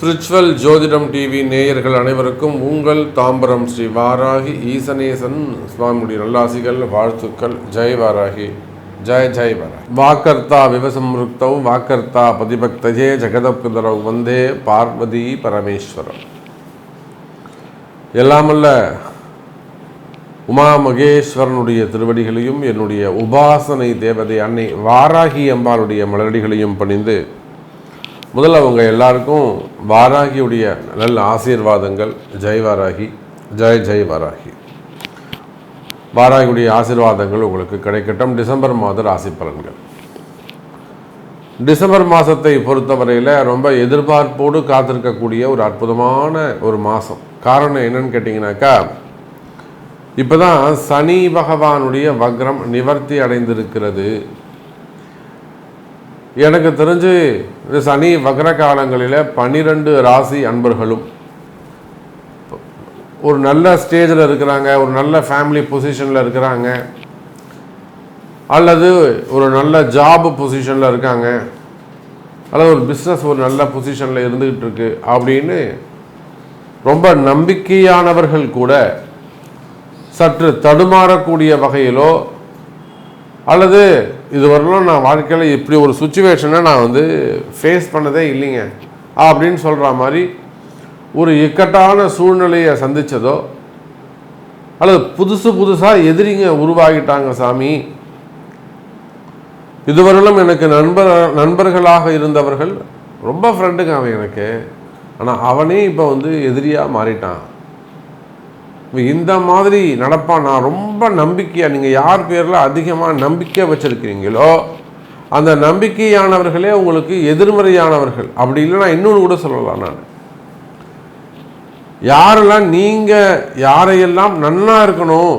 Spiritual ஜோதிடம் TV நேயர்கள் அனைவருக்கும் உங்கள் தாம்பரம் ஸ்ரீ வாராகி ஈசனேசன் சுவாமியுடைய நல்லாசிகள் வாழ்த்துக்கள். ஜெய் வாராகி. ஜெய் ஜெய் வாராகி. வாக்கர்த்தா விவசம்ருக்தௌ வாக்கர்த்தா பதிபக்தஜே ஜெகதப்பிதரவ் வந்தே பார்வதி பரமேஸ்வரம் எல்லாமல்ல உமா மகேஸ்வரனுடைய திருவடிகளையும் என்னுடைய உபாசனை தேவதை அன்னை வாராகி அம்பாளுடைய மலரடிகளையும் பணிந்து முதல்ல அவங்க எல்லாருக்கும் வாராகியுடைய நல்ல ஆசீர்வாதங்கள். ஜெய் வாராகி ஜெய் ஜெய் வாராகி. வாராகியுடைய ஆசீர்வாதங்கள் உங்களுக்கு கிடைக்கட்டும். டிசம்பர் மாத ராசி பலன்கள். டிசம்பர் மாதத்தை பொறுத்தவரையில் ரொம்ப எதிர்பார்ப்போடு காத்திருக்கக்கூடிய ஒரு அற்புதமான ஒரு மாதம் காரணம் என்னன்னு கேட்டிங்கனாக்கா இப்போ தான் சனி பகவானுடைய வக்ரம் நிவர்த்தி அடைந்திருக்கிறது. எனக்கு தெரிஞ்சு இந்த சனி வக்ர காலங்களில் பன்னிரெண்டு ராசி அன்பர்களும் ஒரு நல்ல ஸ்டேஜில் இருக்கிறாங்க ஒரு நல்ல ஃபேமிலி பொசிஷனில் இருக்கிறாங்க அல்லது ஒரு நல்ல ஜாப் பொசிஷனில் இருக்காங்க அல்லது ஒரு பிஸ்னஸ் ஒரு நல்ல பொசிஷனில் இருந்துக்கிட்டு இருக்கு அப்படின்னு ரொம்ப நம்பிக்கையானவர்கள் கூட சற்று தடுமாறக்கூடிய வகையிலோ அல்லது இதுவரையிலும் நான் வாழ்க்கையில் இப்படி ஒரு சுச்சுவேஷனை நான் வந்து ஃபேஸ் பண்ணதே இல்லைங்க. அப்படின்னு சொல்கிற மாதிரி ஒரு இக்கட்டான சூழ்நிலையை சந்தித்ததோ அல்லது புதுசு புதுசாக எதிரிங்க உருவாகிட்டாங்க சாமி. இதுவரையிலும் எனக்கு நண்பர் நண்பர்களாக இருந்தவர்கள் ரொம்ப ஃப்ரெண்டுங்க அவன் எனக்கு. ஆனால் அவனே இப்போ வந்து எதிரியாக மாறிட்டான். இந்த மாதிரி நடப்பான் நான் ரொம்ப நம்பிக்கையாக நீங்கள் யார் பேரில் அதிகமாக நம்பிக்கை வச்சுருக்கிறீங்களோ அந்த நம்பிக்கையானவர்களே உங்களுக்கு எதிர்மறையானவர்கள். அப்படி இல்லைன்னா இன்னொன்று கூட சொல்லலாம் நான். யாரெல்லாம் நீங்கள் யாரையெல்லாம் நன்னா இருக்கணும்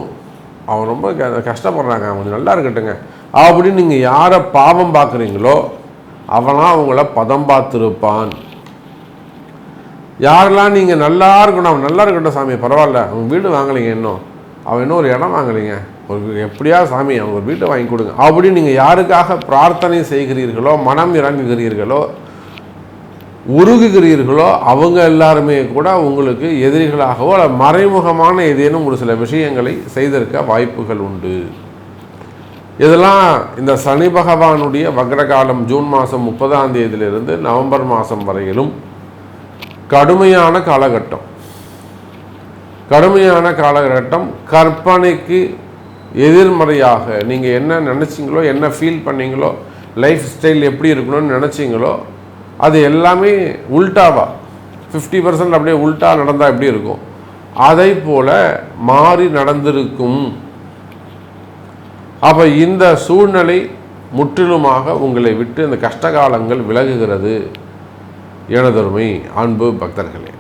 அவன் ரொம்ப கஷ்டப்படுறாங்க அவன் நல்லா இருக்கட்டுங்க அப்படின்னு நீங்கள் யாரை பாவம் பார்க்குறீங்களோ அவனாக அவங்கள பதம் பார்த்துருப்பான். யாரெல்லாம் நீங்கள் நல்லா இருக்கணும் அவன் நல்லா இருக்கட்டும் சாமி பரவாயில்ல. அவன் வீடு வாங்கலைங்க இன்னும். அவன் இன்னும் ஒரு இடம் வாங்கலைங்க. ஒரு எப்படியா சாமி அவங்க ஒரு வீட்டை வாங்கி கொடுங்க. அப்படி நீங்கள் யாருக்காக பிரார்த்தனை செய்கிறீர்களோ மனம் இறங்குகிறீர்களோ உருகுகிறீர்களோ அவங்க எல்லாருமே கூட உங்களுக்கு எதிரிகளாகவோ அல்ல மறைமுகமான ஏதேனும் ஒரு சில விஷயங்களை செய்திருக்க வாய்ப்புகள் உண்டு. இதெல்லாம் இந்த சனி பகவானுடைய வக்ரகாலம் ஜூன் மாதம் முப்பதாம் தேதியிலிருந்து நவம்பர் மாதம் வரையிலும் கடுமையான காலகட்டம். கடுமையான காலகட்டம். கற்பனைக்கு எதிர்மறையாக நீங்கள் என்ன நினச்சிங்களோ என்ன ஃபீல் பண்ணீங்களோ லைஃப் ஸ்டைல் எப்படி இருக்கணும்னு நினச்சிங்களோ அது எல்லாமே உல்டாவா? ஃபிஃப்டி பர்சன்ட் அப்படியே உல்ட்டா நடந்தால் எப்படி இருக்கும்? அதை போல மாறி நடந்திருக்கும். அப்போ இந்த சூழ்நிலை முற்றிலுமாக உங்களை விட்டு இந்த கஷ்டகாலங்கள் விலகுகிறது. எனதருமை அன்பு பக்தர்களே.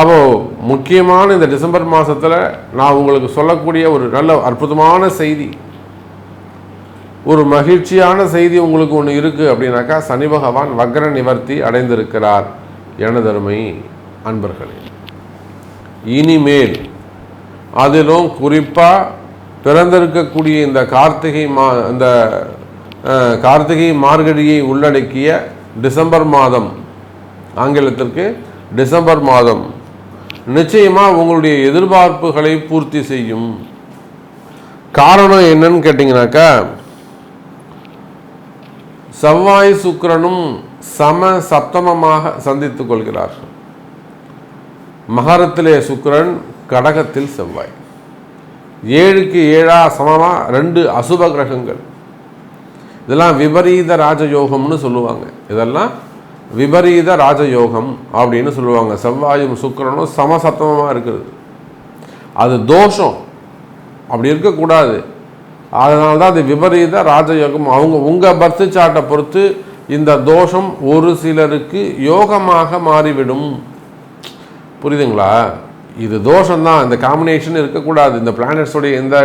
அப்போது முக்கியமான இந்த டிசம்பர் மாதத்தில் நான் உங்களுக்கு சொல்லக்கூடிய ஒரு நல்ல அற்புதமான செய்தி. ஒரு மகிழ்ச்சியான செய்தி உங்களுக்கு ஒன்று இருக்குது அப்படின்னாக்கா சனி பகவான் வக்ர நிவர்த்தி அடைந்திருக்கிறார். எனதருமை அன்பர்களே. இனிமேல் அதிலும் குறிப்பாக பிறந்திருக்கக்கூடிய இந்த கார்த்திகை மா இந்த கார்த்திகை மார்கழியை உள்ளடக்கிய டிசம்பர் மாதம். ஆங்கிலத்திற்கு டிசம்பர் மாதம். நிச்சயமாக உங்களுடைய எதிர்பார்ப்புகளை பூர்த்தி செய்யும். காரணம் என்னன்னு கேட்டிங்கனாக்கா செவ்வாய் சுக்கரனும் சம சப்தமமாக சந்தித்துக் கொள்கிறார்கள் மகரத்திலே சுக்கரன் கடகத்தில் செவ்வாய். ஏழுக்கு ஏழா சமமாக ரெண்டு அசுப கிரகங்கள். இதெல்லாம் விபரீத ராஜயோகம்னு சொல்லுவாங்க. இதெல்லாம் விபரீத ராஜயோகம் அப்படின்னு சொல்லுவாங்க. செவ்வாயும் சுக்கரனும் சமசத்தமமாக இருக்குது. அது தோஷம். அப்படி இருக்கக்கூடாது. அதனால தான் அது விபரீத ராஜயோகம். அவங்க உங்கள் பர்த்து சாட்டை பொறுத்து இந்த தோஷம் ஒரு சிலருக்கு யோகமாக மாறிவிடும். புரியுதுங்களா? இது தோஷம்தான். இந்த காம்பினேஷன் இருக்கக்கூடாது. இந்த பிளானட்ஸோடைய இந்த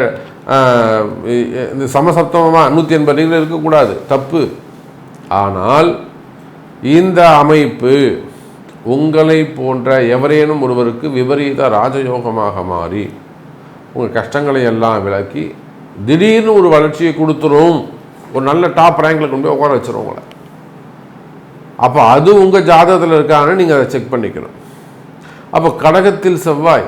இந்த சமசப்தமமாக நூற்றி எண்பது டிகிரி இருக்கக்கூடாது. தப்பு. ஆனால் இந்த அமைப்பு உங்களை போன்ற எவரேனும் ஒருவருக்கு விபரீத ராஜயோகமாக மாறி உங்கள் கஷ்டங்களை எல்லாம் விளக்கி திடீர்னு ஒரு வளர்ச்சியை கொடுத்துரும். ஒரு நல்ல டாப் ரேங்கில் கொண்டு போய் உட்கார வச்சிரும் உங்களை. அப்போ அது உங்கள் ஜாதகத்தில் இருக்கான்னு நீங்கள் அதை செக் பண்ணிக்கணும். அப்போ கடகத்தில் செவ்வாய்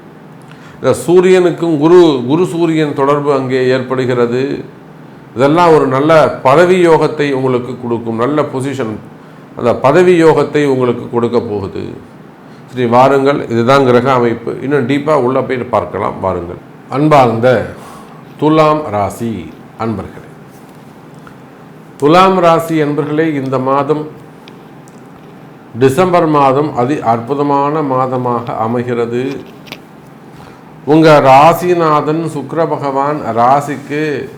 இந்த சூரியனுக்கும் குரு குரு சூரியன் தொடர்பு அங்கே ஏற்படுகிறது. இதெல்லாம் ஒரு நல்ல பதவி யோகத்தை உங்களுக்கு கொடுக்கும் நல்ல பொசிஷன் அந்த பதவி யோகத்தை உங்களுக்கு கொடுக்க போகுது. சரி வாருங்கள். இதுதான் கிரக அமைப்பு. இன்னும் டீப்பாக உள்ளே போயிட்டு பார்க்கலாம். வாருங்கள். அன்பார்ந்த துலாம் ராசி அன்பர்களே. துலாம் ராசி அன்பர்களே இந்த மாதம் டிசம்பர் மாதம் அதி அற்புதமான மாதமாக அமைகிறது. உங்கள் ராசிநாதன் சுக்கர பகவான் ராசிக்கு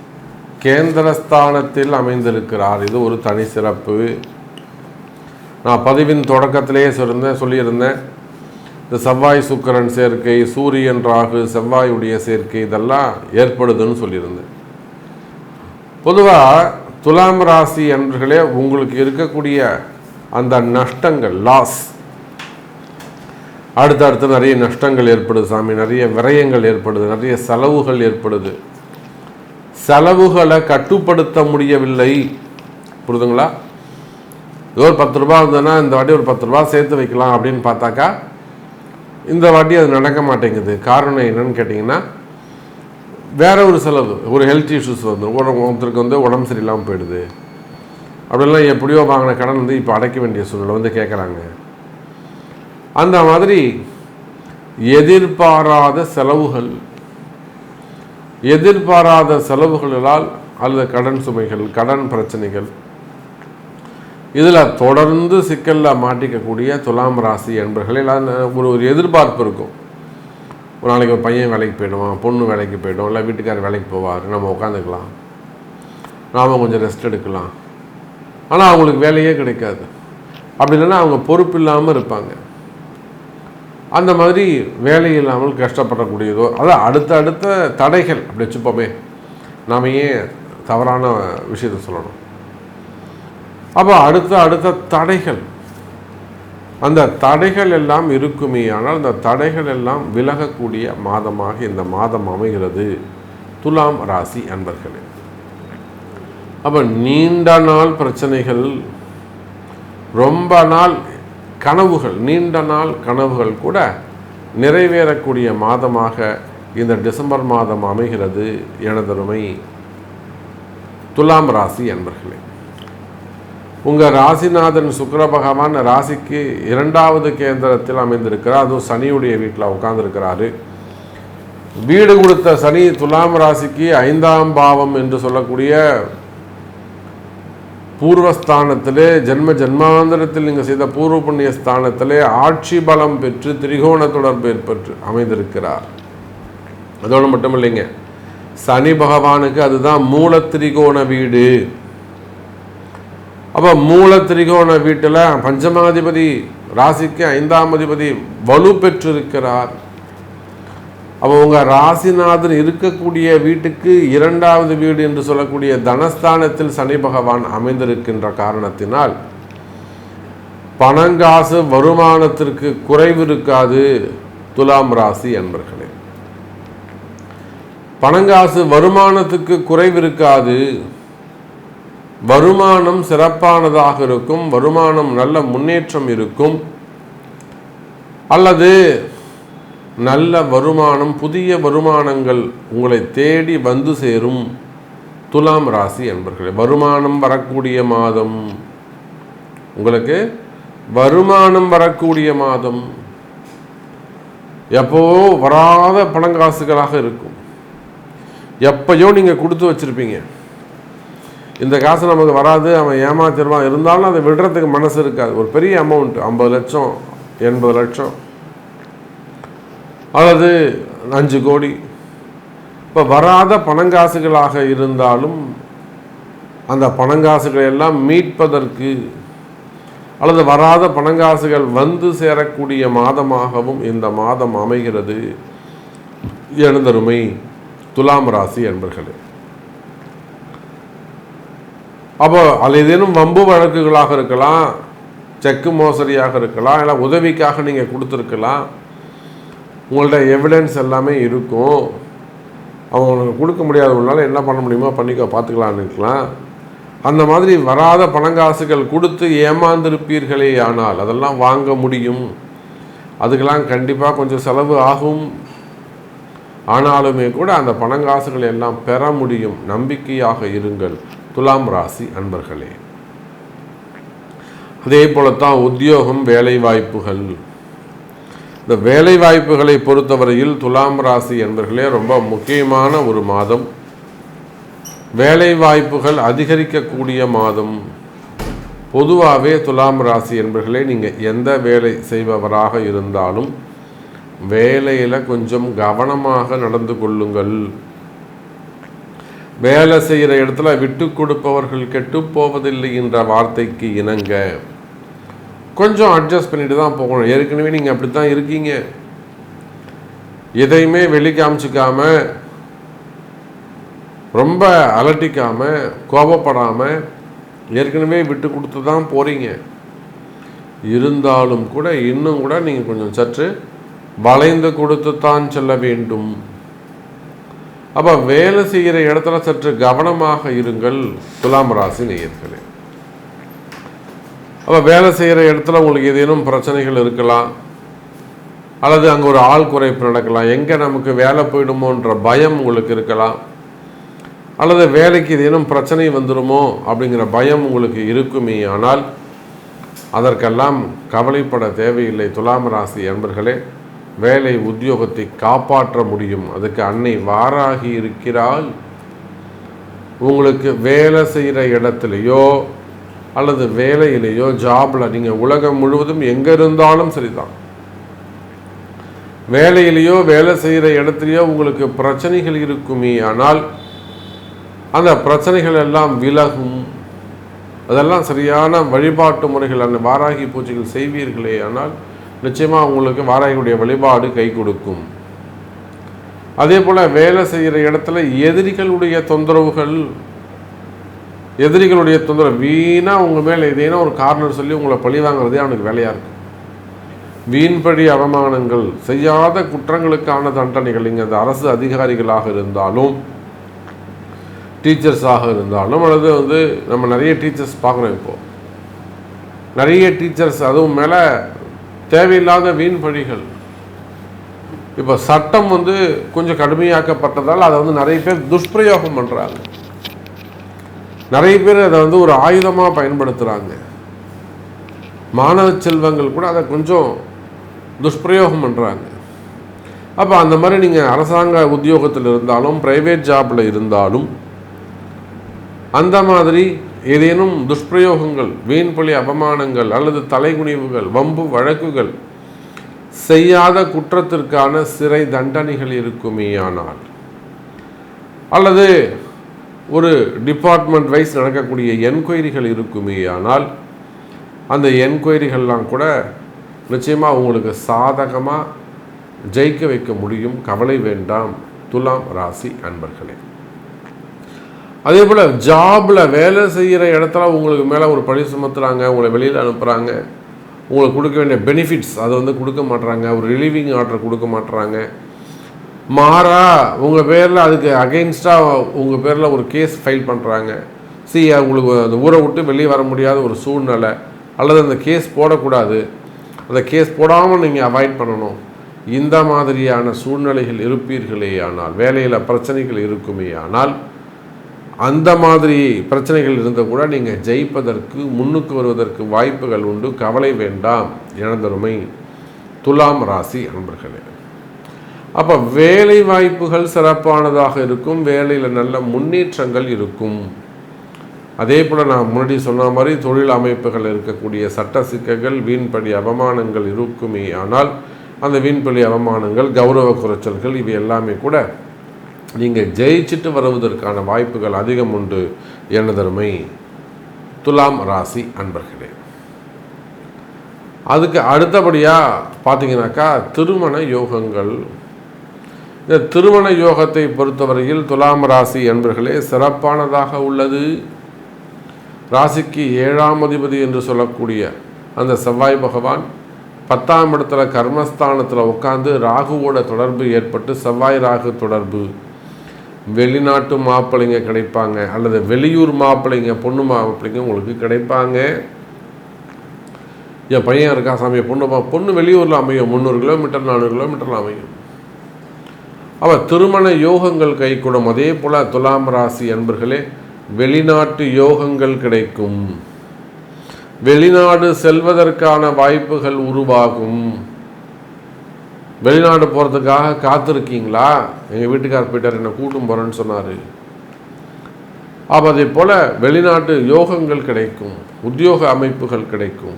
கேந்திரஸ்தானத்தில் அமைந்திருக்கிறார். இது ஒரு தனி சிறப்பு. நான் பதிவின் தொடக்கத்திலேயே சொல்லியிருந்தேன் சொல்லியிருந்தேன். இந்த செவ்வாய் சுக்கரன் சேர்க்கை சூரியன் ராகு செவ்வாயுடைய சேர்க்கை இதெல்லாம் ஏற்படுதுன்னு சொல்லியிருந்தேன். பொதுவாக துலாம் ராசி அன்பர்களே உங்களுக்கு இருக்கக்கூடிய அந்த நஷ்டங்கள் லாஸ் அடுத்தடுத்து நிறைய நஷ்டங்கள் ஏற்படுது சாமி நிறைய விரயங்கள் ஏற்படுது நிறைய செலவுகள் ஏற்படுது. செலவுகளை கட்டுப்படுத்த முடியவில்லை. புரிதுங்களா? ஏதோ ஒரு பத்து ரூபா இருந்ததுன்னா இந்த வாட்டி ஒரு பத்து ரூபா சேர்த்து வைக்கலாம் அப்படின்னு பார்த்தாக்கா இந்த வாட்டி அது நடக்க மாட்டேங்குது. காரணம் என்னன்னு கேட்டிங்கன்னா வேற ஒரு செலவு ஒரு ஹெல்த் இஷ்யூஸ் வந்து உடம்பு ஒருத்தருக்கு வந்து உடம்பு சரியில்லாமல் போயிடுது. அப்படிலாம் எப்படியோ வாங்கின கடன் வந்து இப்போ அடைக்க வேண்டிய சூழ்நிலை வந்து கேட்குறாங்க. அந்த மாதிரி எதிர்பாராத செலவுகள் எதிர்பாராத செலவுகளால் அல்லது கடன் சுமைகள் கடன் பிரச்சனைகள் இதில் தொடர்ந்து சிக்கலில் மாட்டிக்கக்கூடிய துலாம் ராசி என்பர்களில் ஒரு ஒரு எதிர்பார்ப்பு இருக்கும். ஒரு நாளைக்கு ஒரு பையன் வேலைக்கு போயிடுவான் பொண்ணு வேலைக்கு போயிடும் இல்லை வீட்டுக்காரர் வேலைக்கு போவார் நம்ம உட்காந்துக்கலாம். நாம் கொஞ்சம் ரெஸ்ட் எடுக்கலாம். ஆனால் அவங்களுக்கு வேலையே கிடைக்காது. அப்படி இல்லைன்னா அவங்க பொறுப்பு இல்லாமல் இருப்பாங்க. அந்த மாதிரி வேலை இல்லாமல் கஷ்டப்படக்கூடியதோ அதான் அடுத்த அடுத்த தடைகள் அப்படி வச்சுப்போமே. நாம் ஏன் தவறான விஷயத்த சொல்லணும்? அப்போ அடுத்த அடுத்த தடைகள். அந்த தடைகள் எல்லாம் இருக்குமே ஆனால் அந்த தடைகள் எல்லாம் விலகக்கூடிய மாதமாக இந்த மாதம் அமைகிறது. துலாம் ராசி அன்பர்களே. அப்போ நீண்ட நாள் பிரச்சனைகள் ரொம்ப நாள் கனவுகள் நீண்ட நாள் கனவுகள் கூட நிறைவேறக்கூடிய மாதமாக இந்த டிசம்பர் மாதம் அமைகிறது எனதருமை துலாம் ராசி அன்பர்களே. உங்கள் ராசிநாதன் சுக்கர பகவான் ராசிக்கு இரண்டாவது கேந்திரத்தில் அமைந்திருக்கிறார். அதுவும் சனியுடைய வீட்டில் உட்கார்ந்துருக்கிறாரு. வீடு கொடுத்த சனி துலாம் ராசிக்கு ஐந்தாம் பாவம் என்று சொல்லக்கூடிய பூர்வஸ்தானத்திலே ஜென்ம ஜென்மாந்திரத்தில் நீங்கள் செய்த பூர்வ புண்ணிய ஸ்தானத்திலே ஆட்சி பலம் பெற்று திரிகோண தொடர்பு ஏற்பட்டு அமைந்திருக்கிறார். அதோடு மட்டும் இல்லைங்க சனி பகவானுக்கு அதுதான் மூல திரிகோண வீடு. அப்போ மூல திரிகோண வீட்டில் பஞ்சமாதிபதி ராசிக்கு ஐந்தாம் அதிபதி வலு பெற்றிருக்கிறார் அப்போ உங்கள் ராசிநாதன் இருக்கக்கூடிய வீட்டுக்கு இரண்டாவது வீடு என்று சொல்லக்கூடிய தனஸ்தானத்தில் சனி பகவான் அமைந்திருக்கின்ற காரணத்தினால் பணங்காசு வருமானத்திற்கு குறைவு இருக்காது துலாம் ராசி என்பர்களே பணங்காசு வருமானத்துக்கு குறைவு இருக்காது. வருமானம் சிறப்பானதாக இருக்கும். வருமானம் நல்ல முன்னேற்றம் இருக்கும். அல்லது நல்ல வருமானம் புதிய வருமானங்கள் உங்களை தேடி வந்து சேரும் துலாம் ராசி என்பர்களே வருமானம் வரக்கூடிய மாதம். உங்களுக்கு வருமானம் வரக்கூடிய மாதம். எப்போவோ வராத பணங்காசுகளாக இருக்கும். எப்பயோ நீங்கள் கொடுத்து வச்சுருப்பீங்க. இந்த காசு நமக்கு வராது அவன் ஏமாத்திடுவான். இருந்தாலும் அதை விடுறதுக்கு மனசு இருக்காது. ஒரு பெரிய அமௌண்ட் ஐம்பது லட்சம் எண்பது லட்சம். அல்லது அஞ்சு கோடி. இப்போ வராத பணங்காசுகளாக இருந்தாலும் அந்த பணங்காசுகளை எல்லாம் மீட்பதற்கு அல்லது வராத பணங்காசுகள் வந்து சேரக்கூடிய மாதமாகவும் இந்த மாதம் அமைகிறது. எழுந்தருமை துலாம் ராசி என்பர்களே அப்போ அது ஏதேனும் வம்பு வழக்குகளாக இருக்கலாம் செக்கு மோசடியாக இருக்கலாம் இல்லை உதவிக்காக நீங்கள் கொடுத்துருக்கலாம் உங்கள்ட்ட எவிடன்ஸ் எல்லாமே இருக்கும். அவங்களுக்கு கொடுக்க முடியாதவங்களால என்ன பண்ண முடியுமோ பண்ணிக்கோ பார்த்துக்கலான்னு இருக்கலாம். அந்த மாதிரி வராத பணங்காசுகள் கொடுத்து ஏமாந்திருப்பீர்களே ஆனால் அதெல்லாம் வாங்க முடியும். அதுக்கெல்லாம் கண்டிப்பாக கொஞ்சம் செலவு ஆகும். ஆனாலுமே கூட அந்த பணங்காசுகளை எல்லாம் பெற முடியும். நம்பிக்கையாக இருங்கள். துலாம் ராசி அன்பர்களே. அதே போலத்தான் உத்தியோகம் வேலை வாய்ப்புகள் இந்த வேலை வாய்ப்புகளை பொறுத்தவரையில் துலாம் ராசி என்பர்களே ரொம்ப முக்கியமான ஒரு மாதம். வேலை வாய்ப்புகள் அதிகரிக்கக்கூடிய மாதம். பொதுவாகவே துலாம் ராசி என்பர்களே நீங்கள் எந்த வேலை செய்பவராக இருந்தாலும் வேலையில் கொஞ்சம் கவனமாக நடந்து கொள்ளுங்கள். வேலை செய்கிற இடத்துல விட்டு கொடுப்பவர்கள் கெட்டு போவதில்லை என்ற வார்த்தைக்கு இணங்க. கொஞ்சம் அட்ஜஸ்ட் பண்ணிட்டு தான் போகணும். ஏற்கனவே நீங்கள் அப்படி தான் இருக்கீங்க. எதையுமே வெளி காமிச்சிக்காமல் ரொம்ப அலட்டிக்காம கோபப்படாம ஏற்கனவே விட்டு கொடுத்து தான் போகிறீங்க இருந்தாலும் கூட இன்னும் கூட நீங்கள் கொஞ்சம் சற்று வளைந்து கொடுத்து தான் செல்ல வேண்டும். அப்போ வேலை செய்கிற இடத்துல சற்று கவனமாக இருங்கள். துலாம் ராசி நேயர்களே. அப்போ வேலை செய்கிற இடத்துல உங்களுக்கு ஏதேனும் பிரச்சனைகள் இருக்கலாம். அல்லது அங்கே ஒரு ஆள் குறைப்பு நடக்கலாம். எங்கே நமக்கு வேலை போயிடுமோன்ற பயம் உங்களுக்கு இருக்கலாம். அல்லது வேலைக்கு ஏதேனும் பிரச்சனை வந்துடுமோ அப்படிங்கிற பயம் உங்களுக்கு இருக்குமே. ஆனால் அதற்கெல்லாம் கவலைப்பட தேவையில்லை. துலாம் ராசி என்பர்களே வேலை உத்தியோகத்தை காப்பாற்ற முடியும். அதுக்கு அன்னை வாராகி இருக்கிறாள். உங்களுக்கு வேலை செய்கிற இடத்துலையோ அல்லது வேலையிலேயோ ஜாப்ல நீங்கள் உலகம் முழுவதும் எங்கே இருந்தாலும் சரிதான். வேலையிலேயோ வேலை செய்கிற இடத்துலையோ உங்களுக்கு பிரச்சனைகள் இருக்குமே ஆனால் அந்த பிரச்சனைகள் எல்லாம் விலகும். அதெல்லாம் சரியான வழிபாட்டு முறைகள் அந்த வாராகி பூஜைகள் செய்வீர்களே ஆனால் நிச்சயமாக உங்களுக்கு வாராகியுடைய வழிபாடு கை கொடுக்கும். அதே போல் வேலை செய்கிற இடத்துல எதிரிகளுடைய தொந்தரவுகள் எதிரிகளுடைய தொந்தரவு. வீணாக உங்கள் மேலே ஏதேனும் ஒரு காரணம் சொல்லி உங்களை பழி வாங்குறதே அவனுக்கு வேலையாக இருக்கும் வீண்படி அவமானங்கள் செய்யாத குற்றங்களுக்கான தண்டனைகள் இங்கே அந்த அரசு அதிகாரிகளாக இருந்தாலும் டீச்சர்ஸாக இருந்தாலும் அல்லது வந்து நம்ம நிறைய டீச்சர்ஸ் பார்க்குறோம் இப்போது நிறைய டீச்சர்ஸ் அதுவும் மேலே தேவையில்லாத வீண் பழிகள் இப்போ சட்டம் வந்து கொஞ்சம் கடுமையாக்கப்பட்டதால் அதை வந்து நிறைய பேர் துஷ்பிரயோகம் பண்ணுறாங்க நிறைய பேர் அதை வந்து ஒரு ஆயுதமாக பயன்படுத்துகிறாங்க மாணவ செல்வங்கள் கூட அதை கொஞ்சம் துஷ்பிரயோகம் பண்ணுறாங்க அப்போ அந்த மாதிரி நீங்கள் அரசாங்க உத்தியோகத்தில் இருந்தாலும் ப்ரைவேட் ஜாப்பில் இருந்தாலும் அந்த மாதிரி ஏதேனும் துஷ்பிரயோகங்கள் வீண்பழி அவமானங்கள் அல்லது தலைகுனிவுகள் வம்பு வழக்குகள் செய்யாத குற்றத்திற்கான சிறை தண்டனைகள் இருக்குமேயானால் அல்லது ஒரு டிபார்ட்மெண்ட் வைஸ் நடக்கக்கூடிய என்கொயரிகள் இருக்குமே ஆனால் அந்த என்கொயரிகள்லாம் கூட நிச்சயமாக உங்களுக்கு சாதகமாக ஜெயிக்க வைக்க முடியும். கவலை வேண்டாம். துலாம் ராசி அன்பர்களே. அதே போல் ஜாபில் வேலை செய்கிற இடத்துல உங்களுக்கு மேலே ஒரு பழி சுமத்துறாங்க உங்களை வெளியில் அனுப்புகிறாங்க உங்களுக்கு கொடுக்க வேண்டிய பெனிஃபிட்ஸ் அதை வந்து கொடுக்க மாட்டுறாங்க ஒரு ரிலீவிங் ஆர்டர் கொடுக்க மாட்டுறாங்க மாறா உங்கள் பேரில் அதுக்கு அகெயின்ஸ்டாக உங்கள் பேரில் ஒரு கேஸ் ஃபைல் பண்ணுறாங்க சி உங்களுக்கு அந்த ஊரை விட்டு வெளியே வர முடியாத ஒரு சூழ்நிலை அல்லது அந்த கேஸ் போடக்கூடாது. அந்த கேஸ் போடாமல் நீங்கள் அவாய்ட் பண்ணணும். இந்த மாதிரியான சூழ்நிலைகள் இருப்பீர்களே ஆனால் வேலையில் பிரச்சனைகள் இருக்குமே ஆனால் அந்த மாதிரி பிரச்சனைகள் இருந்தால் கூட நீங்கள் ஜெயிப்பதற்கு முன்னுக்கு வருவதற்கு வாய்ப்புகள் உண்டு. கவலை வேண்டாம். இழந்தருமை துலாம் ராசி அன்பர்களே. அப்போ வேலை வாய்ப்புகள் சிறப்பானதாக இருக்கும் வேலையில் நல்ல முன்னேற்றங்கள் இருக்கும். அதே போல் நான் முன்னாடி சொன்ன மாதிரி தொழில் அமைப்புகள் இருக்கக்கூடிய சட்ட சிக்கல்கள் வீண்படி அவமானங்கள் இருக்குமே ஆனால் அந்த வீண்படி அவமானங்கள் கௌரவ குறைச்சல்கள் இவை எல்லாமே கூட நீங்கள் ஜெயிச்சுட்டு வருவதற்கான வாய்ப்புகள் அதிகம் உண்டு எனதருமை துலாம் ராசி அன்பர்களே. அதுக்கு அடுத்தபடியாக பார்த்தீங்கன்னாக்கா திருமண யோகங்கள் இந்த திருமண யோகத்தை பொறுத்தவரையில் துலாம் ராசி என்பர்களே சிறப்பானதாக உள்ளது. ராசிக்கு ஏழாம் அதிபதி என்று சொல்லக்கூடிய அந்த செவ்வாய் பகவான் பத்தாம் இடத்துல கர்மஸ்தானத்தில் உட்காந்து ராகுவோட தொடர்பு ஏற்பட்டு செவ்வாய் ராகு தொடர்பு. வெளிநாட்டு மாப்பிள்ளைங்க கிடைப்பாங்க அல்லது வெளியூர் மாப்பிள்ளைங்க பொண்ணு மாப்பிள்ளைங்க உங்களுக்கு கிடைப்பாங்க. என் பையன் இருக்கா சாமி பொண்ணு பொண்ணு வெளியூரில் அமையும் முந்நூறு கிலோமீட்டர் நானூறு கிலோமீட்டரில் அமையும். அவர் திருமண யோகங்கள் கைகூடும். அதே போல் துலாம் ராசி அன்பர்களே வெளிநாட்டு யோகங்கள் கிடைக்கும். வெளிநாடு செல்வதற்கான வாய்ப்புகள் உருவாகும். வெளிநாடு போகிறதுக்காக காத்திருக்கீங்களா? எங்கள் வீட்டுக்கார் போயிட்டார் என்னை கூட்டும் போகிறேன்னு சொன்னார். அப்போ அதே போல் வெளிநாட்டு யோகங்கள் கிடைக்கும். உத்தியோக அமைப்புகள் கிடைக்கும்.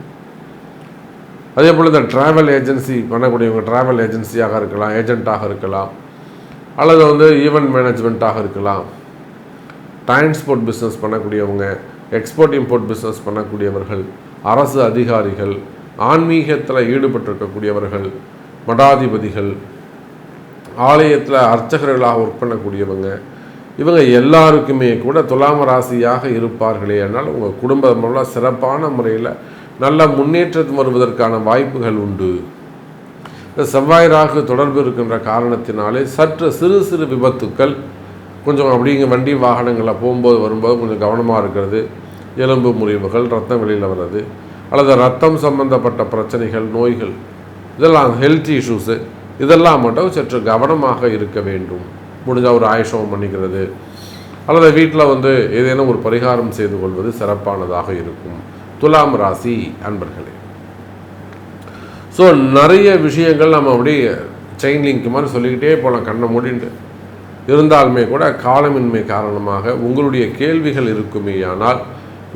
அதே போல் இந்த ட்ராவல் ஏஜென்சி பண்ணக்கூடியவங்க ட்ராவல் ஏஜென்சியாக இருக்கலாம் ஏஜெண்ட்டாக இருக்கலாம். அல்லது வந்து ஈவெண்ட் மேனேஜ்மெண்ட்டாக இருக்கலாம். டிரான்ஸ்போர்ட் பிஸ்னஸ் பண்ணக்கூடியவங்க எக்ஸ்போர்ட் இம்போர்ட் பிஸ்னஸ் பண்ணக்கூடியவர்கள் அரசு அதிகாரிகள் ஆன்மீகத்தில் ஈடுபட்டிருக்கக்கூடியவர்கள் மடாதிபதிகள் ஆலயத்தில் அர்ச்சகர்களாக ஒர்க் பண்ணக்கூடியவங்க இவங்க எல்லாருக்குமே கூட துலாம ராசியாக இருப்பார்களே ஆனால் உங்கள் குடும்பம் சிறப்பான முறையில் நல்ல முன்னேற்றம் வருவதற்கான வாய்ப்புகள் உண்டு. இந்த செவ்வாய் ராகு தொடர்பு இருக்கின்ற காரணத்தினாலே சற்று சிறு சிறு விபத்துக்கள் கொஞ்சம் அப்படிங்க வண்டி வாகனங்களில் போகும்போது வரும்போது கொஞ்சம் கவனமாக இருக்கிறது. எலும்பு முறிவுகள் ரத்தம் வெளியில் வர்றது அல்லது ரத்தம் சம்பந்தப்பட்ட பிரச்சனைகள் நோய்கள் இதெல்லாம் ஹெல்த் இஷ்யூஸு இதெல்லாம் மட்டும் சற்று கவனமாக இருக்க வேண்டும். முடிஞ்சால் ஒரு ஆயுஷம் பண்ணிக்கிறது. அல்லது வீட்டில் வந்து ஏதேனும் ஒரு பரிகாரம் செய்து கொள்வது சிறப்பானதாக இருக்கும். துலாம் ராசி அன்பர்களே. ஸோ நிறைய விஷயங்கள் நம்ம அப்படியே செயின் லிங்க் மாதிரி சொல்லிக்கிட்டே போகலாம் கண்ணை மூடிண்டு. இருந்தாலுமே கூட காலமின்மை காரணமாக உங்களுடைய கேள்விகள் இருக்குமேயானால்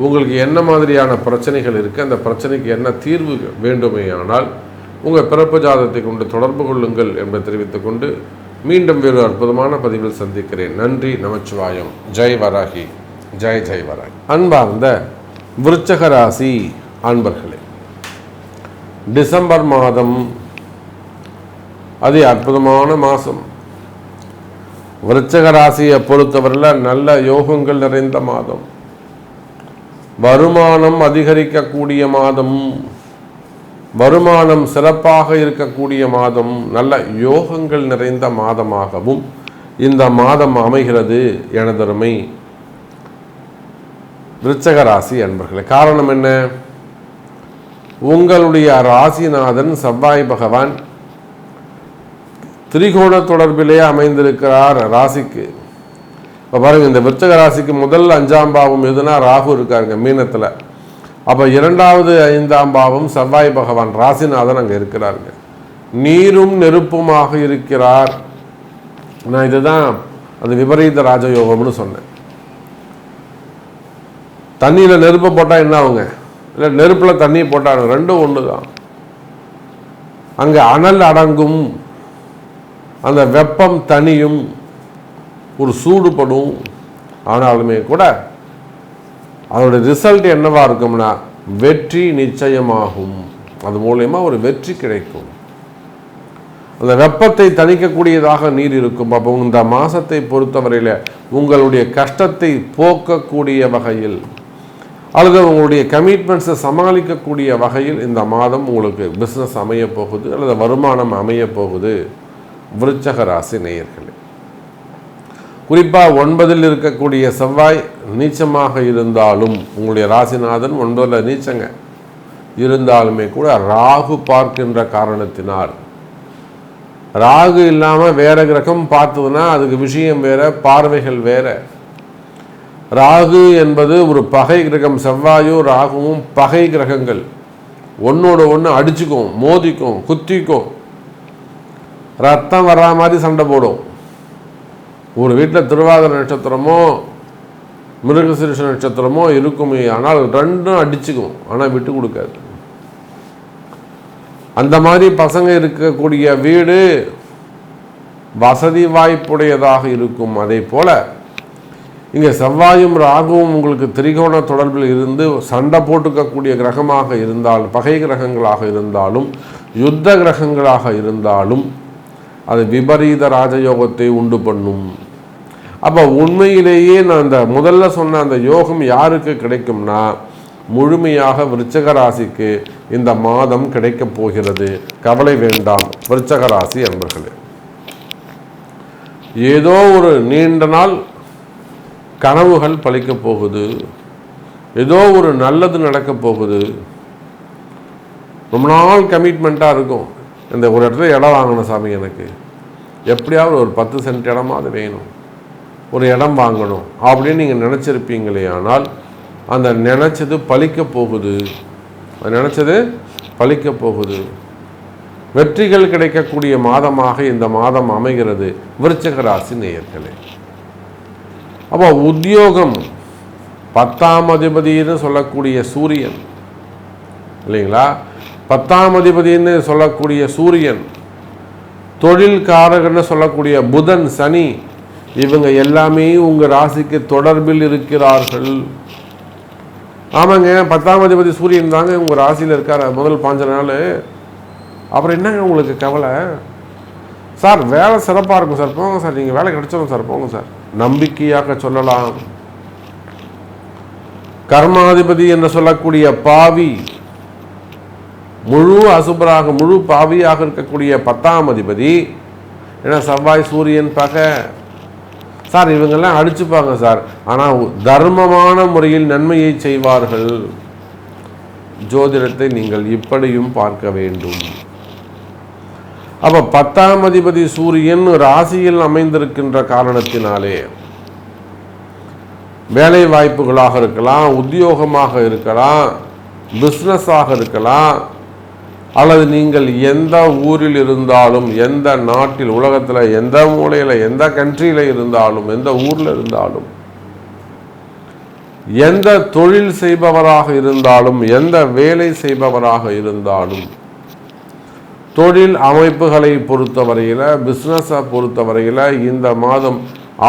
உங்களுக்கு என்ன மாதிரியான பிரச்சனைகள் இருக்குது அந்த பிரச்சனைக்கு என்ன தீர்வு வேண்டுமேயானால் உங்கள் பிறப்பு ஜாதத்தை கொண்டு தொடர்பு கொள்ளுங்கள் என்பதை தெரிவித்துக்கொண்டு மீண்டும் வேறு அற்புதமான பதிவில் சந்திக்கிறேன். நன்றி நமச்சிவாயம். ஜெய் வராகி. ஜெய் ஜெய் வராகி. அன்பார்ந்த விருச்சக ராசி அன்பர்களே டிசம்பர் மாதம். அதி அற்புதமான மாதம். விருச்சக ராசியை பொறுத்தவரையில் நல்ல யோகங்கள் நிறைந்த மாதம். வருமானம் அதிகரிக்கக்கூடிய மாதம். வருமானம் சிறப்பாக இருக்கக்கூடிய மாதம். நல்ல யோகங்கள் நிறைந்த மாதமாகவும் இந்த மாதம் அமைகிறது எனதருமை விருச்சக ராசி அன்பர்களே. காரணம் என்ன? உங்களுடைய ராசிநாதன் செவ்வாய் பகவான் திரிகோண தொடர்பிலே அமைந்திருக்கிறார் ராசிக்கு. இப்போ பாருங்க இந்த விருச்சக ராசிக்கு முதல் அஞ்சாம் பாவம் எதுனா ராகு இருக்காருங்க மீனத்தில். அப்போ இரண்டாவது ஐந்தாம் பாவம் செவ்வாய் பகவான் ராசிநாதன் அங்கே இருக்கிறாருங்க. நீரும் நெருப்புமாக இருக்கிறார். நான் இதுதான் அந்த விபரீத ராஜயோகம்னு சொன்னேன். தண்ணியில் நெருப்பு போட்டால் என்ன ஆகுங்க? இல்லை நெருப்பில் தண்ணி போட்டாங்க. ரெண்டும் ஒன்று தான் அங்கே அனல் அடங்கும். அந்த வெப்பம் தனியும். ஒரு சூடுபடும். ஆனாலுமே கூட அதோடைய ரிசல்ட் என்னவாக இருக்கும்னா வெற்றி நிச்சயமாகும். அது மூலயமா ஒரு வெற்றி கிடைக்கும். அந்த வெப்பத்தை தணிக்கக்கூடியதாக நீர் இருக்கும். அப்போ இந்த மாதத்தை பொறுத்தவரையில் உங்களுடைய கஷ்டத்தை போக்கக்கூடிய வகையில் அல்லது உங்களுடைய கமிட்மெண்ட்ஸை சமாளிக்கக்கூடிய வகையில் இந்த மாதம் உங்களுக்கு பிஸ்னஸ் அமைய போகுது அல்லது வருமானம் அமைய போகுது. விருச்சக ராசி நேயர்களே. குறிப்பாக ஒன்பதில் இருக்கக்கூடிய செவ்வாய் நீச்சமாக இருந்தாலும் உங்களுடைய ராசிநாதன் ஒன்பதில் நீச்சங்க. இருந்தாலுமே கூட ராகு பார்க்கின்ற காரணத்தினால். ராகு இல்லாமல் வேற கிரகம் பார்த்ததுன்னா அதுக்கு விஷயம் வேற பார்வைகள் வேற. ராகு என்பது ஒரு பகை கிரகம் செவ்வாயும் ராகுவும் பகை கிரகங்கள். ஒன்னோட ஒன்று அடிச்சுக்கும் மோதிக்கும் குத்திக்கும். ரத்தம் வர்ற மாதிரி சண்டை போடும். ஒரு வீட்டில் திருவாதிர நட்சத்திரமோ மிருகசீரிஷ நட்சத்திரமோ இருக்குமே ஆனால் ரெண்டும் அடிச்சுக்கும். ஆனால் விட்டு கொடுக்காது. அந்த மாதிரி பசங்க இருக்கக்கூடிய வீடு வசதி வாய்ப்புடையதாக இருக்கும். அதே போல இங்கே செவ்வாயும் ராகுவும் உங்களுக்கு திரிகோண தொடர்பில் இருந்து சண்டை போட்டுக்கக்கூடிய கிரகமாக இருந்தால் பகை கிரகங்களாக இருந்தாலும் யுத்த கிரகங்களாக இருந்தாலும் அது விபரீத ராஜயோகத்தை உண்டு பண்ணும். அப்போ உண்மையிலேயே நான் அந்த முதல்ல சொன்ன அந்த யோகம் யாருக்கு கிடைக்கும்னா முழுமையாக விருச்சக ராசிக்கு இந்த மாதம் கிடைக்கப் போகிறது. கவலை வேண்டாம் விருச்சக ராசி அன்பர்களே. ஏதோ ஒரு நீண்ட நாள் கனவுகள் பலிக்கப் போகுது. ஏதோ ஒரு நல்லது நடக்கப் போகுது. ரொம்ப நாள் கமிட்மெண்ட்டாக இருக்கும். இந்த ஒரு இடத்துல இடம் வாங்கணும் சாமி எனக்கு. எப்படியாவது ஒரு பத்து சென்ட் இடமாவது வேணும். ஒரு இடம் வாங்கணும் அப்படின்னு நீங்கள் நினச்சிருப்பீங்களே ஆனால் அந்த நினச்சது பலிக்க போகுது. அது நினச்சது பலிக்க போகுது. வெற்றிகள் கிடைக்கக்கூடிய மாதமாக இந்த மாதம் அமைகிறது. விருச்சக ராசி நேயர்களே. அப்போ உத்தியோகம் பத்தாம் அதிபதினு சொல்லக்கூடிய சூரியன். இல்லைங்களா? பத்தாம் அதிபதினு சொல்லக்கூடிய சூரியன். தொழில்காரர்கள்னு சொல்லக்கூடிய புதன் சனி இவங்க எல்லாமே உங்கள் ராசிக்கு தொடர்பில் இருக்கிறார்கள். ஆமாங்க பத்தாம் அதிபதி சூரியன் தாங்க உங்கள் ராசியில் இருக்கார். முதல் பாஞ்ச நாள். அப்புறம் என்னங்க உங்களுக்கு கவலை? சார் வேலை சிறப்பாக இருக்கும் சார். போங்க சார் நீங்கள் வேலை கிடைச்சிடும் சார் போங்க சார். நம்பிக்கையாக சொல்லலாம். கர்மாதிபதி என்று சொல்லக்கூடிய பாவி முழு அசுபராக முழு பாவியாக இருக்கக்கூடிய பத்தாம் அதிபதி ஏன்னா செவ்வாய் சூரியன் பக. சார் இவங்கெல்லாம் அடிச்சுப்பாங்க சார். ஆனால் தர்மமான முறையில் நன்மையை செய்வார்கள். ஜோதிடத்தை நீங்கள் இப்படியும் பார்க்க வேண்டும். அப்போ பத்தாம் அதிபதி சூரியன் ராசியில் அமைந்திருக்கின்ற காரணத்தினாலே வேலை வாய்ப்புகளாக இருக்கலாம் உத்தியோகமாக இருக்கலாம் பிஸ்னஸாக இருக்கலாம் அல்லது நீங்கள் எந்த ஊரில் இருந்தாலும் எந்த நாட்டில் உலகத்தில் எந்த மூலையில் எந்த கண்ட்ரியில் இருந்தாலும் எந்த ஊரில் இருந்தாலும் எந்த தொழில் செய்பவராக இருந்தாலும் எந்த வேலை செய்பவராக இருந்தாலும் தொழில் அமைப்புகளை பொறுத்தவரையில் பிஸ்னஸை பொறுத்தவரையில் இந்த மாதம்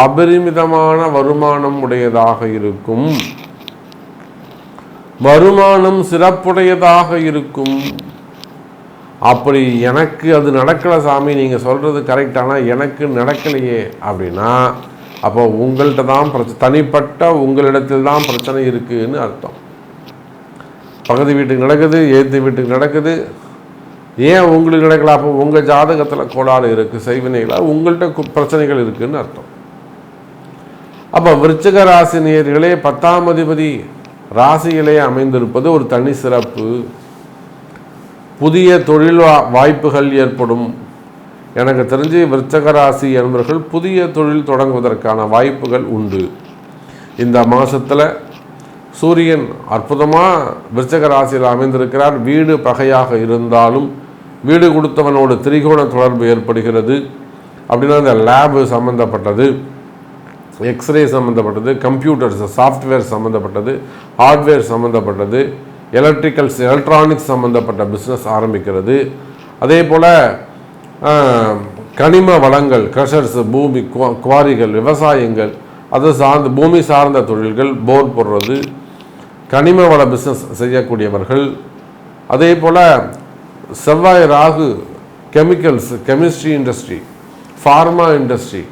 அபரிமிதமான வருமானம் உடையதாக இருக்கும். வருமானம் சிறப்புடையதாக இருக்கும். அப்படி எனக்கு அது நடக்கலை சாமி நீங்கள் சொல்கிறது கரெக்டானா எனக்கு நடக்கலையே அப்படின்னா அப்போ உங்கள்கிட்ட தான் பிரச்சனை தனிப்பட்ட உங்களிடத்தில் தான் பிரச்சனை இருக்குன்னு அர்த்தம். பக்கத்து வீட்டுக்கு நடக்குது ஏற்று வீட்டுக்கு நடக்குது ஏன் உங்களுக்கு கிடைக்கல? அப்போ உங்கள் ஜாதகத்தில் கோளாறு இருக்குது செய்வினைகளாக உங்கள்கிட்ட கு- பிரச்சனைகள் இருக்குதுன்னு அர்த்தம். அப்போ விருச்சக ராசி நேர்களே பத்தாம் அதிபதி ராசியிலே அமைந்திருப்பது ஒரு தனி சிறப்பு. புதிய தொழில் வா- வாய்ப்புகள் ஏற்படும். எனக்கு தெரிஞ்சு விருச்சக ராசி என்பவர்கள் புதிய தொழில் தொடங்குவதற்கான வாய்ப்புகள் உண்டு. இந்த மாதத்தில் சூரியன் அற்புதமாக விருச்சக ராசியில் அமைந்திருக்கிறார். வீடு பகையாக இருந்தாலும் வீடு கொடுத்தவனோட திரிகோண தொடர்பு ஏற்படுகிறது. அப்படின்னா இந்த லேபு சம்மந்தப்பட்டது எக்ஸ்ரே சம்மந்தப்பட்டது கம்ப்யூட்டர்ஸ் சாஃப்ட்வேர் சம்மந்தப்பட்டது ஹார்ட்வேர் சம்மந்தப்பட்டது எலக்ட்ரிக்கல்ஸ் எலக்ட்ரானிக்ஸ் சம்மந்தப்பட்ட பிஸ்னஸ் ஆரம்பிக்கிறது. அதே போல் கனிம வளங்கள் க்ரஷர்ஸ் பூமி குவா- குவாரிகள் விவசாயங்கள் அது சார்ந்த பூமி சார்ந்த தொழில்கள் போர் போடுறது கனிம வள பிஸ்னஸ் செய்யக்கூடியவர்கள். அதே போல் செவ்வாய் Rahu chemicals chemistry industry pharma industry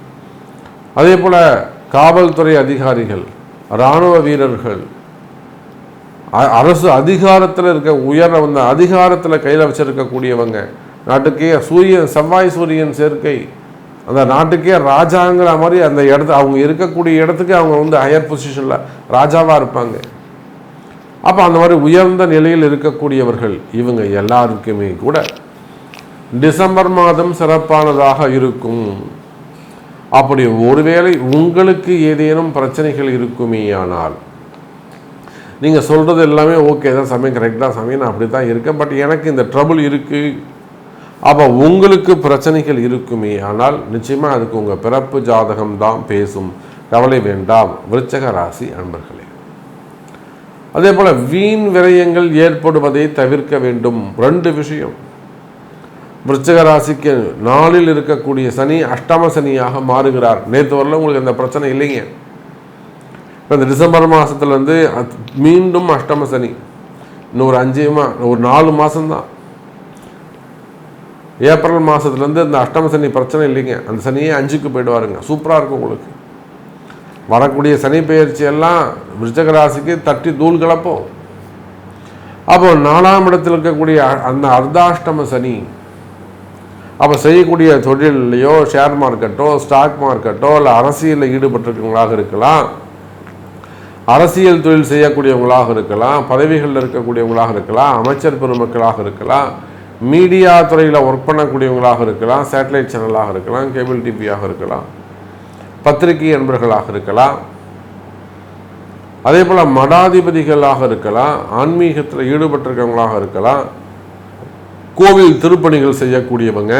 அதே போல் காவல்துறை அதிகாரிகள் இராணுவ வீரர்கள். அ- அரசு அதிகாரத்தில் இருக்க உயர வந்த அதிகாரத்தில் கையில் வச்சிருக்கக்கூடியவங்க. நாட்டுக்கே சூரியன் செவ்வாய் சூரியன் சேர்க்கை. அந்த நாட்டுக்கே ராஜாங்கிற மாதிரி அந்த இடத்து அவங்க இருக்கக்கூடிய இடத்துக்கு அவங்க வந்து ஹையர் பொசிஷனில் ராஜாவாக இருப்பாங்க. அப்போ அந்த மாதிரி உயர்ந்த நிலையில் இருக்கக்கூடியவர்கள் இவங்க எல்லாருக்குமே கூட டிசம்பர் மாதம் சிறப்பானதாக இருக்கும். அப்படி ஒருவேளை உங்களுக்கு ஏதேனும் பிரச்சனைகள் இருக்குமேயானால் நீங்கள் சொல்கிறது எல்லாமே ஓகே தான் சமயம் கரெக்ட் தான் சமயம் நான் அப்படி தான் இருக்கேன். பட் எனக்கு இந்த ட்ரபுள் இருக்குது அப்போ உங்களுக்கு பிரச்சனைகள் இருக்குமே ஆனால் நிச்சயமாக அதுக்கு உங்கள் பிறப்பு ஜாதகம் தான் பேசும். கவலை வேண்டாம். விருச்சக ராசி அன்பர்களே. அதே போல் வீண் விரயங்கள் ஏற்படுவதை தவிர்க்க வேண்டும். ரெண்டு விஷயம். விருச்சக ராசிக்கு நாளில் இருக்கக்கூடிய சனி அஷ்டம சனியாக மாறுகிறார். நேற்று வரல உங்களுக்கு அந்த பிரச்சனை இல்லைங்க. இப்போ இந்த டிசம்பர் மாதத்துலேருந்து மீண்டும் அஷ்டம சனி. இன்னும் ஒரு அஞ்சு மா ஒரு நாலு மாதம்தான் ஏப்ரல் மாதத்துலேருந்து இந்த அஷ்டம சனி பிரச்சனை இல்லைங்க. அந்த சனியே அஞ்சுக்கு போயிடுவாருங்க. சூப்பராக இருக்கும் உங்களுக்கு. வரக்கூடிய சனி பயிற்சி எல்லாம் விருச்சக ராசிக்கு தட்டி தூள் கலப்போம். அப்போ நாலாம் இடத்தில் இருக்கக்கூடிய அந்த அர்த்தாஷ்டம சனி அப்போ செய்யக்கூடிய தொழிலையோ ஷேர் மார்க்கெட்டோ ஸ்டாக் மார்க்கெட்டோ இல்லை அரசியலில் ஈடுபட்டிருக்கவங்களாக இருக்கலாம். அரசியல் தொழில் செய்யக்கூடியவங்களாக இருக்கலாம் பதவிகளில் இருக்கக்கூடியவங்களாக இருக்கலாம் அமைச்சர் பெருமக்களாக இருக்கலாம் மீடியா துறையில் ஒர்க் பண்ணக்கூடியவங்களாக இருக்கலாம் சேட்டலைட் சேனலாக இருக்கலாம் கேபிள் டிவியாக இருக்கலாம். பத்திரிகை அன்பர்களாக இருக்கலாம் அதே போல் மடாதிபதிகளாக இருக்கலாம் ஆன்மீகத்தில் ஈடுபட்டிருக்கவங்களாக இருக்கலாம் கோவில் திருப்பணிகள் செய்யக்கூடியவங்க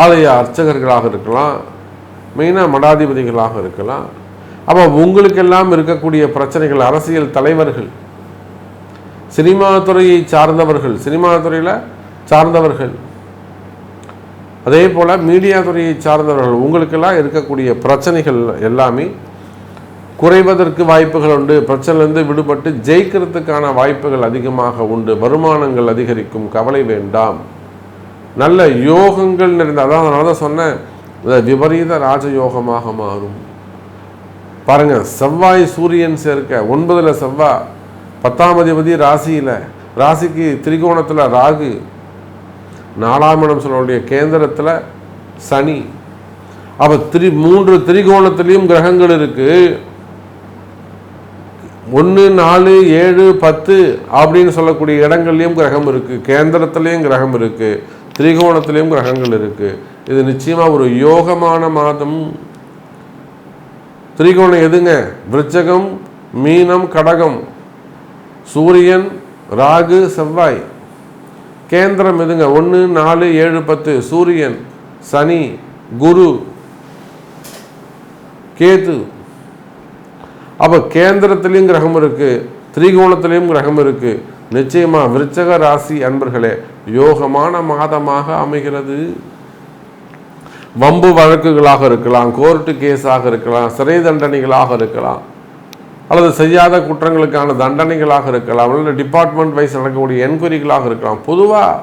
ஆலய அர்ச்சகர்களாக இருக்கலாம் மெயினாக மடாதிபதிகளாக இருக்கலாம். அப்போ உங்களுக்கெல்லாம் இருக்கக்கூடிய பிரச்சனைகள் அரசியல் தலைவர்கள் சினிமா துறையை சார்ந்தவர்கள் சினிமா துறையில் சார்ந்தவர்கள் அதே போல் மீடியா துறையை சார்ந்தவர்கள் உங்களுக்கெல்லாம் இருக்கக்கூடிய பிரச்சனைகள் எல்லாமே குறைவதற்கு வாய்ப்புகள் உண்டு. பிரச்சனைலேருந்து விடுபட்டு ஜெயிக்கிறதுக்கான வாய்ப்புகள் அதிகமாக உண்டு. வருமானங்கள் அதிகரிக்கும். கவலை வேண்டாம். நல்ல யோகங்கள் நிறைந்த அதான் அதனால தான் சொன்னேன். விபரீத ராஜயோகமாக மாறும். பாருங்க செவ்வாய் சூரியன் சேர்க்க ஒன்பதில் செவ்வாய் பத்தாம் அதிபதி ராசியில் ராசிக்கு திரிகோணத்தில் ராகு நாலாம் இடம் சொல்லக்கூடிய கேந்திரத்தில் சனி. அப்போ திரி மூன்று திரிகோணத்திலையும் கிரகங்கள் இருக்குது ஒன்று நாலு ஏழு பத்து அப்படின்னு சொல்லக்கூடிய இடங்கள்லையும் கிரகம் இருக்குது கேந்திரத்துலேயும் கிரகம் இருக்குது திரிகோணத்திலையும் கிரகங்கள் இருக்குது இது நிச்சயமாக ஒரு யோகமான மாதம். திரிகோணம் எதுங்க? விருச்சகம் மீனம் கடகம். சூரியன் ராகு செவ்வாய். கேந்திரம் எதுங்க? ஒன்று நாலு ஏழு பத்து. சூரியன் சனி குரு கேது. அப்போ கேந்திரத்திலையும் கிரகம் இருக்குது திரிகோணத்திலையும் கிரகம் இருக்குது நிச்சயமாக விருச்சக ராசி அன்பர்களே யோகமான மாதமாக அமைகிறது. வம்பு வழக்குகளாக இருக்கலாம் கோர்ட்டு கேஸாக இருக்கலாம் சிறை தண்டனைகளாக இருக்கலாம். அல்லது செய்யாத குற்றங்களுக்கான தண்டனைகளாக இருக்கலாம் அல்லது டிபார்ட்மெண்ட் வைஸ் நடக்கக்கூடிய என்கொயரிகளாக இருக்கலாம். பொதுவாக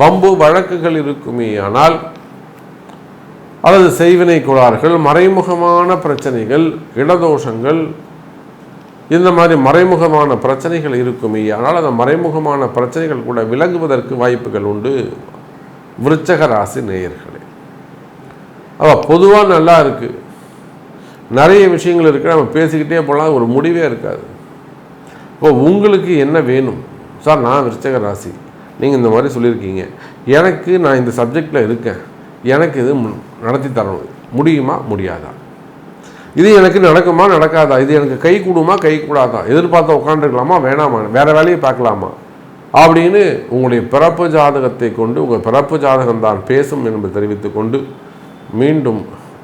வம்பு வழக்குகள் இருக்குமே. ஆனால் அல்லது செய்வினை குழார்கள் மறைமுகமான பிரச்சனைகள் இடதோஷங்கள் இந்த மாதிரி மறைமுகமான பிரச்சனைகள் இருக்குமே. ஆனால் அந்த மறைமுகமான பிரச்சனைகள் கூட விலகுவதற்கு வாய்ப்புகள் உண்டு. விருச்சக ராசி நேயர்களே. அவள் பொதுவாக நல்லா இருக்குது நிறைய விஷயங்கள் இருக்குது நம்ம பேசிக்கிட்டே போகலாம் ஒரு முடிவே இருக்காது. இப்போ உங்களுக்கு என்ன வேணும்? சார் நான் விருச்சக ராசி. நீங்கள் இந்த மாதிரி சொல்லியிருக்கீங்க. எனக்கு நான் இந்த சப்ஜெக்டில் இருக்கேன். எனக்கு இது நடத்தி தரணும். முடியுமா? முடியாதா? இது எனக்கு நடக்குமா? நடக்காதா? இது எனக்கு கை கூடுமா? கை கூடாதா? எதிர்பார்த்த உட்காந்துருக்கலாமா வேணாமா? வேற வேலையை பார்க்கலாமா? அப்படின்னு உங்களுடைய பிறப்பு ஜாதகத்தை கொண்டு உங்கள் பிறப்பு ஜாதகம் தான் பேசும் என்பதை தெரிவித்துக்கொண்டு மீண்டும்